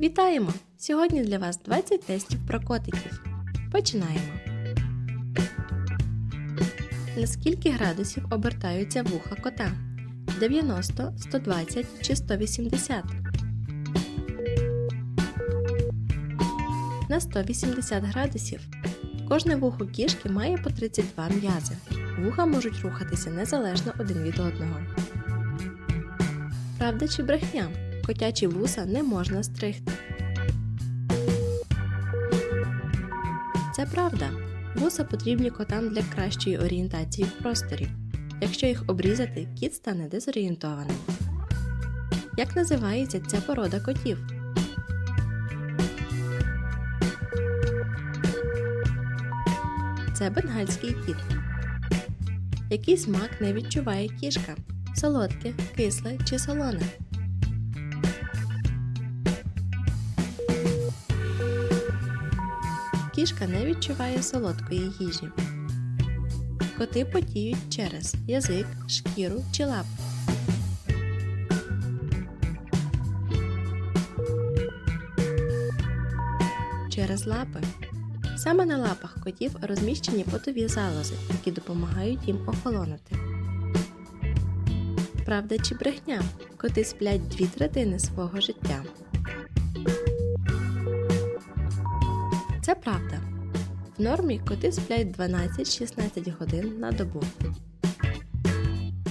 Вітаємо! Сьогодні для вас 20 тестів про котиків. Починаємо. На скільки градусів обертаються вуха кота? 90, 120 чи 180? На 180 градусів. Кожне вухо кішки має по 32 м'язи. Вуха можуть рухатися незалежно один від одного. Правда чи брехня? Котячі вуса не можна стригти. Це правда. Вуса потрібні котам для кращої орієнтації в просторі. Якщо їх обрізати, кіт стане дезорієнтованим. Як називається ця порода котів? Це бенгальський кіт. Який смак не відчуває кішка? Солодке, кисле чи солоне? Кішка не відчуває солодкої їжі. Коти потіють через язик, шкіру чи лап. Через лапи. Саме на лапах котів розміщені потові залози, які допомагають їм охолонути. Правда чи брехня? Коти сплять дві третини свого життя. Це правда. В нормі коти сплять 12-16 годин на добу.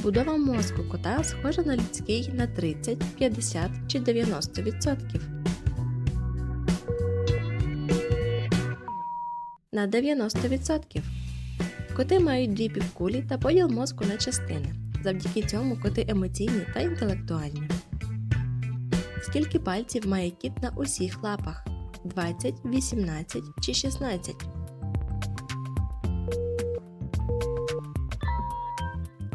Будова мозку кота схожа на людський на 30, 50 чи 90%. На 90%. Коти мають дві півкулі та поділ мозку на частини. Завдяки цьому коти емоційні та інтелектуальні. Скільки пальців має кіт на усіх лапах? 20, 18 чи 16?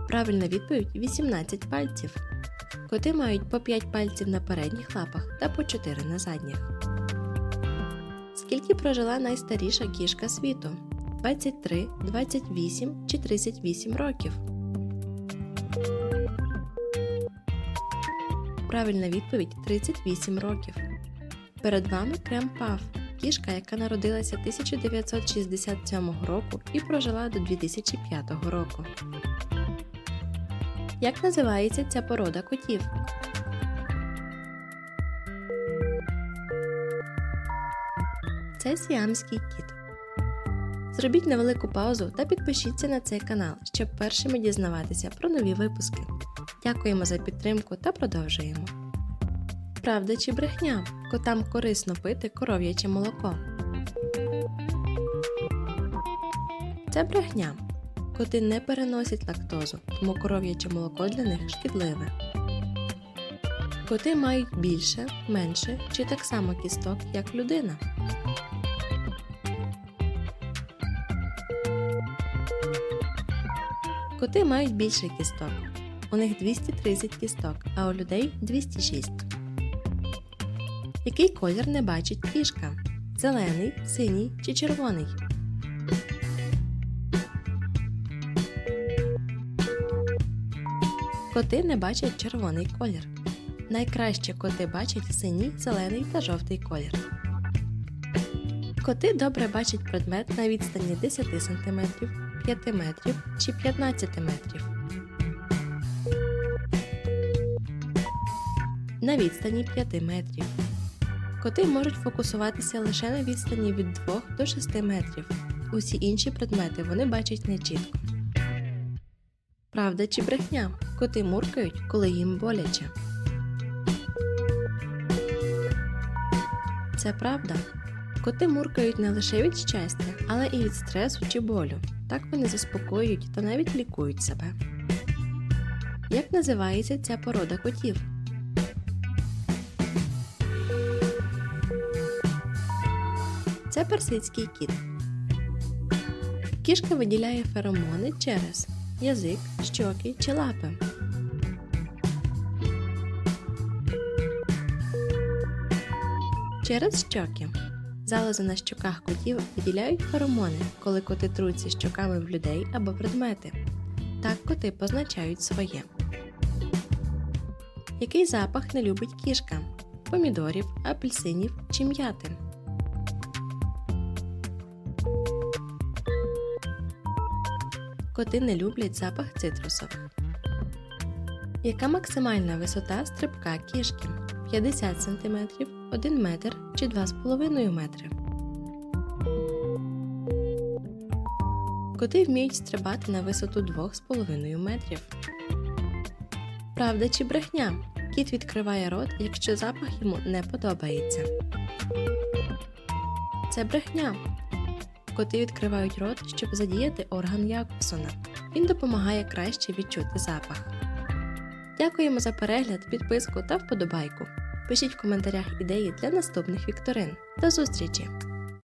Правильна відповідь 18 пальців. Коти мають по 5 пальців на передніх лапах та по 4 на задніх. Скільки прожила найстаріша кішка світу? 23, 28 чи 38 років? Правильна відповідь 38 років. Перед вами Крем Паф, кішка, яка народилася 1967 року і прожила до 2005 року. Як називається ця порода котів? Це сіамський кіт. Зробіть невелику паузу та підпишіться на цей канал, щоб першими дізнаватися про нові випуски. Дякуємо за підтримку та продовжуємо. Правда чи брехня? Котам корисно пити коров'яче молоко. Це брехня. Коти не переносять лактозу, тому коров'яче молоко для них шкідливе. Коти мають більше, менше чи так само кісток, як людина. Коти мають більше кісток. У них 230 кісток, а у людей 206. Який колір не бачить кішка? Зелений, синій чи червоний? Коти не бачать червоний колір. Найкраще коти бачать синій, зелений та жовтий колір. Коти добре бачать предмет на відстані 10 см, 5 метрів чи 15 метрів. На відстані 5 метрів. Коти можуть фокусуватися лише на відстані від 2 до 6 метрів. Усі інші предмети вони бачать нечітко. Правда чи брехня? Коти муркають, коли їм боляче. Це правда. Коти муркають не лише від щастя, але і від стресу чи болю. Так вони заспокоюють та навіть лікують себе. Як називається ця порода котів? Це персидський кіт. Кішка виділяє феромони через язик, щоки чи лапи. Через щоки. Залози на щоках котів виділяють феромони, коли коти труться щоками в людей або предмети. Так коти позначають своє. Який запах не любить кішка? помідорів, апельсинів чи м'яти. Коти не люблять запах цитрусових. Яка максимальна висота стрибка кішки? 50 см, 1 метр чи 2,5 метри? Коти вміють стрибати на висоту 2,5 метрів. Правда чи брехня? Кіт відкриває рот, якщо запах йому не подобається. Це брехня. Коти відкривають рот, щоб задіяти орган Якобсона. Він допомагає краще відчути запах. Дякуємо за перегляд, підписку та вподобайку. Пишіть в коментарях ідеї для наступних вікторин. До зустрічі!